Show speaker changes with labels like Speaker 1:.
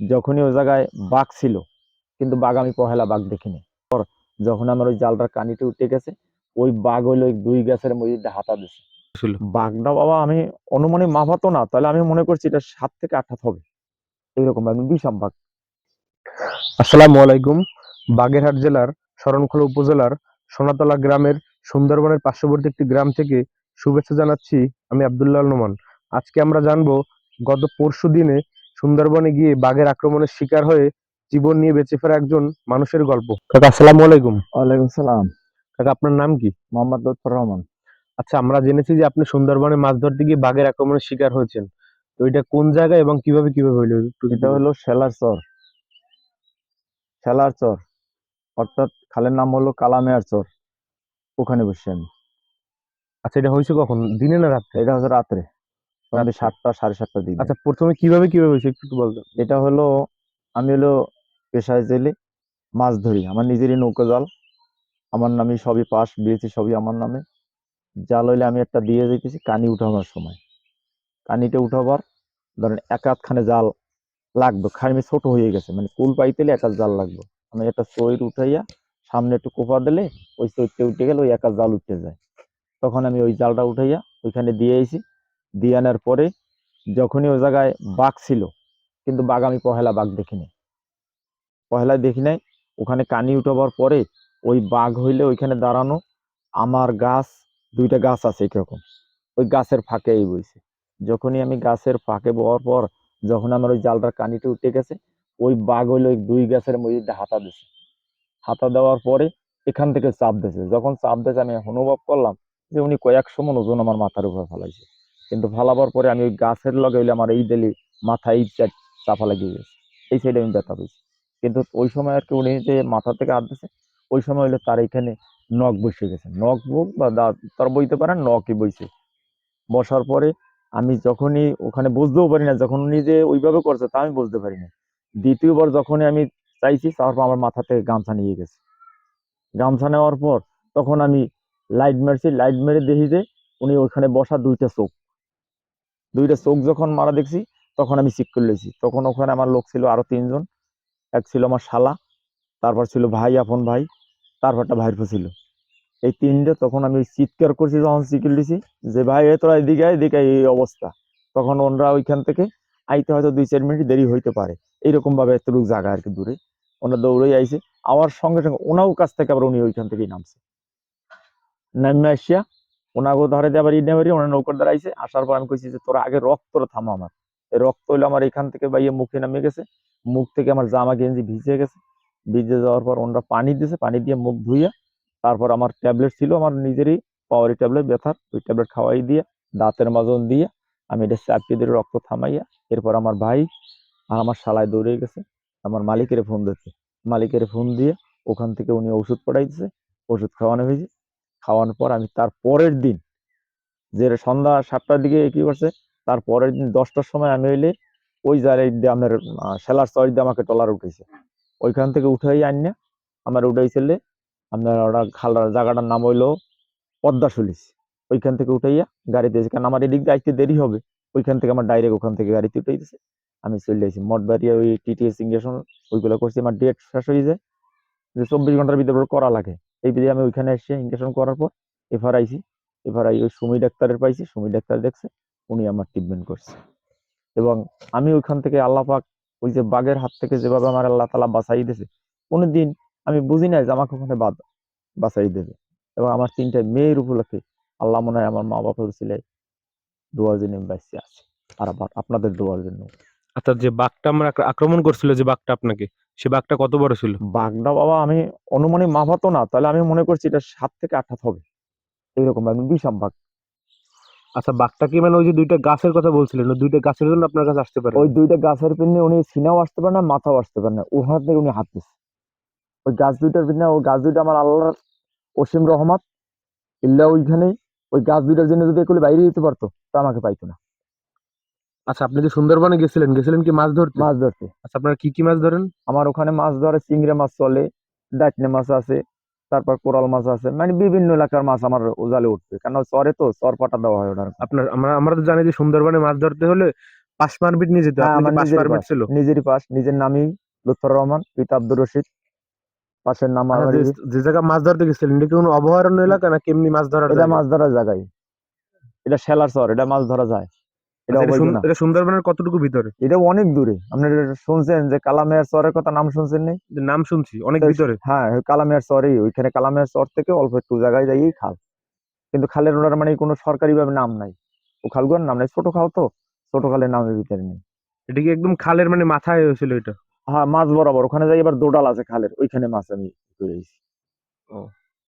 Speaker 1: যখনই ওই জায়গায় বাঘ ছিল কিন্তু বাঘ আমি পহেলা বাঘ দেখিনি। পর যখন আমার ওই জালটার কানিতে উঠে গেছে ওই বাঘ হইল ওই দুই গাছের মধ্যে হাতা দিছে। বাঘটা বাবা আমি অনুমানে মাফাতো না তাহলে আমি মনে করছি এটা সাত থেকে আট হাত হবে। এইরকম একদম বিশাল বাঘ।
Speaker 2: আসসালামু আলাইকুম। বাগেরহাট জেলার শরণখোলা উপজেলার সোনাতলা গ্রামের সুন্দরবনের পার্শ্ববর্তী একটি গ্রাম থেকে শুভেচ্ছা জানাচ্ছি আমি আব্দুল্লাহ নোমান। আজকে আমরা জানব গত পরশু দিনে সুন্দরবনে গিয়ে বাঘের আক্রমণের শিকার হয়ে জীবন নিয়ে বেঁচে ফেরা একজন মানুষের গল্প। কাকা আসসালামু আলাইকুম।
Speaker 1: ওয়ালাইকুম সালাম।
Speaker 2: কাকা আপনার নাম কি?
Speaker 1: মোহাম্মদ লুৎফর রহমান।
Speaker 2: আচ্ছা আমরা জেনেছি যে আপনি সুন্দরবনে মাছ ধরতে গিয়ে বাঘের আক্রমণের শিকার হয়েছেন। তো এটা কোন জায়গায় এবং কীভাবে কীভাবে হইল?
Speaker 1: এটা হলো শেলার চর। শেলার চর। অর্থাৎ খালের নাম হলো কালামেয়ার চর। ওখানে বসছি আমি।
Speaker 2: আচ্ছা এটা হয়েছে কখন? দিনে না রাত্রে?
Speaker 1: এটা হচ্ছে রাত্রে। রাত্রে সাতটা সাড়ে সাতটার দিকে।
Speaker 2: আচ্ছা প্রথমে কীভাবে কীভাবে হয়েছে? একটু একটু
Speaker 1: এটা হলো আমি হলো পেশায় জেলে মাছ ধরি। আমার নিজেরই নৌকা জাল। আমার নামে সবই পাস বিয়েছি সবই আমার নামে। জাল হইলে আমি একটা দিয়ে যেতেছি কানি উঠানোর সময়। কানিটা উঠাবার ধরেন এক আধখানে জাল লাগবে। খাইমে ছোট হয়ে গেছে মানে কুল পাইতেলে এক জাল লাগবে। আমি একটা চৈর উঠাইয়া সামনে একটু কোপা দিলে ওই চৈরতে উঠে গেলে ওই এক জাল উঠে যায়। তখন আমি ওই জালটা উঠাইয়া ওইখানে দিয়ে আইছি। দিয়ে আনার পরে যখনই ওই জায়গায় বাঘ ছিল, কিন্তু বাঘ আমি পহেলা বাঘ দেখিনি। পহেলা দেখি নাই, ওখানে কানি উঠাবার পরে ওই বাঘ হইলে ওইখানে দাঁড়ানো আমার গাছ, দুইটা গাছ আছে এরকম ওই গাছের ফাঁকে এই বইছে। যখনই আমি গাছের ফাঁকে বওয়ার পর যখন আমার ওই জালটার কানিটা উঠে গেছে, ওই বাঘ হইলে ওই দুই গাছের মধ্যে হাতা দিছে। হাতা দেওয়ার পরে এখান থেকে চাপ দিয়েছে যখন চাপ দিয়েছে আমি অনুভব করলাম যে উনি কয়েকশো মন ওজন আমার মাথার উপর ফেলাইছে। কিন্তু ফালাবার পরে আমি ওই গাছের লগে হইলে আমার এই ডেলি মাথায় এই চাপা লাগিয়ে গেছে। এই সাইডে আমি ব্যথা পেয়েছি। কিন্তু ওই সময় আর কি উনি যে মাথা থেকে দিছে, ওই সময় হইলে তার এখানে নখ বসে গেছে। নখ বুক বা তার বইতে পারেন নখই বইছে। বসার পরে আমি যখনই ওখানে বুঝতেও পারি না, যখন উনি যে ওইভাবে করছে তা আমি বুঝতে পারি না। দ্বিতীয়বার যখনই আমি চাইছি, তারপর আমার মাথা থেকে গামছা নিয়ে গেছে। গামছা নেওয়ার পর তখন আমি লাইট মারছি, লাইট মেরে দেখি যে উনি ওখানে বসা দুইটা চোখ। দুইটা চোখ যখন মারা দেখছি, তখন আমি চিক করে লইছি। তখন ওখানে আমার লোক ছিল আরও তিনজন। এক ছিল আমার শালা, তারপর ছিল ভাই, আপন ভাই তারপর একটা ভাইরফো ছিল। এই তিনটে তখন আমি চিৎকার করছি, যখন চিকেল দিছি, যে ভাই, এ তোরা এদিকে এদিকে এই অবস্থা। তখন ওনরা ওইখান থেকে আইতে হয়তো দুই চার মিনিট দেরি হইতে পারে। এইরকম ভাবে এতটুকু জায়গা আর কি দূরে। ওনারা দৌড়েই আইছে। আবার সঙ্গে সঙ্গে ওনাও কাছ থেকে আবার উনি ওইখান থেকেই নামছে। নামে আসিয়া ওনাকে ধরে আবার ইনে বাড়ি ওনার নৌকার দ্বারা আইছে। আসার পর আমি কইছি যে, তোরা আগে রক্তটা থামা আমার। এই রক্ত হইল আমার এখান থেকে বাইয়ে মুখে নামে গেছে। মুখ থেকে আমার জামা গেঞ্জি ভিজে গেছে। ভিজে যাওয়ার পর ওনারা পানি দিয়েছে পানি দিয়ে মুখ ধুইয়া, তারপর আমার ট্যাবলেট ছিল আমার নিজেরই, পাওয়ারি ট্যাবলেট, ব্যথার, ওই ট্যাবলেট খাওয়াই দিয়ে, দাঁতের মাজন দিয়ে, আমি এটা চাপিয়ে দিয়ে রক্ত থামাইয়া, এরপর আমার ভাই আর আমার শালায় দৌড়ে গেছে। আমার মালিকের ফোন দিচ্ছে মালিকের ফোন দিয়ে ওখান থেকে উনি ওষুধ পাঠাইছে। ওষুধ খাওয়ানো হয়েছে। খাওয়ানোর পর আমি তার পরের দিন যে সন্ধ্যা সাতটার দিকে কি করছে, তার পরের দিন দশটার সময় আমি হইলে ওই জায়গায় দিয়ে আমার সেলার চর দিয়ে আমাকে টলার উঠেছে ওইখান থেকে উঠাই আনিয়া আমার উঠাইছিলে আপনার ওরা খালার জায়গাটার নাম হইল পদ্মা সুলিশ ওইখান থেকে উঠাইয়া গাড়িতে এসে, কারণ আমার এদিক দিয়ে আসতে দেরি হবে, ওইখান থেকে আমার ডাইরেক্ট ওখান থেকে গাড়িতে উঠে দিছে আমি চলে আসি মঠবাড়িয়া ওই টিটিএস ইঞ্জেকশন ওইগুলো করছি, আমার ডেট শেষ হয়ে যায়। যে চব্বিশ ঘণ্টার ভিতরে করা লাগে। এই বিধি আমি ওইখানে এসে ইঞ্জেকশন করার পর এফআর আইছি। এফআর আই ওই সুমি ডাক্তারের পাইছি, সুমি ডাক্তার দেখছে, উনি আমার ট্রিটমেন্ট করছে। এবং আমি ওইখান থেকে আল্লাহ পাক ওই যে বাঘের হাত থেকে যেভাবে আমার আল্লাহ তালা বাঁচাই দিয়েছে, কোনোদিন আমি বুঝি নাই যে আমাকে ওখানে বাদ, বাঁচাই দেবে। এবং আমার তিনটা মেয়ের উপলক্ষে আল্লাহ মনে হয় আমার মা বাবার ছিল দোয়ার জন্য বাঁচতে আছি। আর আপনাদের দোয়ার জন্য।
Speaker 2: আচ্ছা যে বাঘটা আমরা আক্রমণ করছিল যে বাঘটা আপনাকে সে বাঘটা কত বড় ছিল?
Speaker 1: বাঘটা বাবা আমি অনুমানে মাফাতো না তাহলে আমি মনে করছি এটা সাত থেকে আট হাত হবে। এইরকম একদম বিশাল বাঘ।
Speaker 2: আচ্ছা বাঘটা কি মানে ওই যে দুইটা গাছের কথা বলছিলেন ওই দুইটা গাছের জন্য আপনার কাছে আসতে পারে?
Speaker 1: ওই দুইটা গাছের পিনে উনি সিনাও আসতে পারে না মাথাও আসতে পারে না ওখান থেকে উনি হাত দিচ্ছে ওই গাছ দুইটার পিনে ওই গাছ দুইটা আমার আল্লাহর অসীম রহমত ইল্লা ওইখানেই ওই গাছ দুইটার জন্য যদি এগুলো বাইরে যেতে পারতো তা আমাকে পাইতো না।
Speaker 2: আচ্ছা আপনি যে সুন্দরবনে গেছিলেন গেছিলেন কি মাছ ধরতে?
Speaker 1: মাছ ধরতে।
Speaker 2: আচ্ছা আপনারা কি কি মাছ ধরেন?
Speaker 1: আমার ওখানে মাছ ধরে চিংড়ি মাছ চলে ডাটনে মাছ আছে তারপর কোরাল মাছ আছে মানে বিভিন্ন এলাকার মাছ আমার ওজালে উঠবে কেন চরে তো চর পাটা দেওয়া হয় ওটার
Speaker 2: আপনার আমরা আমরা তো জানি যে সুন্দরবনে মাছ ধরতে হলে পাশ মারপিট নিয়ে যেত
Speaker 1: হ্যাঁ, আমার।
Speaker 2: ছিল।
Speaker 1: নিজেরই পাশ নিজের নামই লুৎফর রহমান পিতা আব্দুর রশিদ। পাশের নাম
Speaker 2: আচ্ছা,
Speaker 1: আমার
Speaker 2: যে- যে জায়গা মাছ ধরতে গেছিলেন এটা কোনো অভয়ারণ্য এলাকা না কেমনি মাছ ধরার
Speaker 1: এটা মাছ ধরার জায়গায় এটা শেলার চর এটা মাছ ধরা যায়। এটা
Speaker 2: আচ্ছা,
Speaker 1: অবৈধ না।
Speaker 2: এটা সুন্দরবনের কতটুকু ভিতরে?
Speaker 1: এটা অনেক দূরে। আপনার শুনছেন যে কালামিয়ার চরের কথা নাম শুনছেন নি?
Speaker 2: যে নাম শুনছি অনেক ভিতরে।
Speaker 1: হ্যাঁ ওই কালামিয়ার চরেই ওইখানে কালামিয়ার চর থেকে অল্প একটু জায়গায় যাইয়েই খাল। কিন্তু খালের ওনার মানে কোনো সরকারি ভাবে নাম নাই। ও খালগুলোর নাম নাই। ছোট খাল তো ছোট খালের নামের ভিতরে নেই।
Speaker 2: এটা কি একদম খালের মানে মাথায় হয়েছিল এটা?
Speaker 1: হ্যাঁ মাছ বরাবর। ওখানে যাই এবার দোডাল আছে খালের ওইখানে মাছ আমি ধরে আইছি।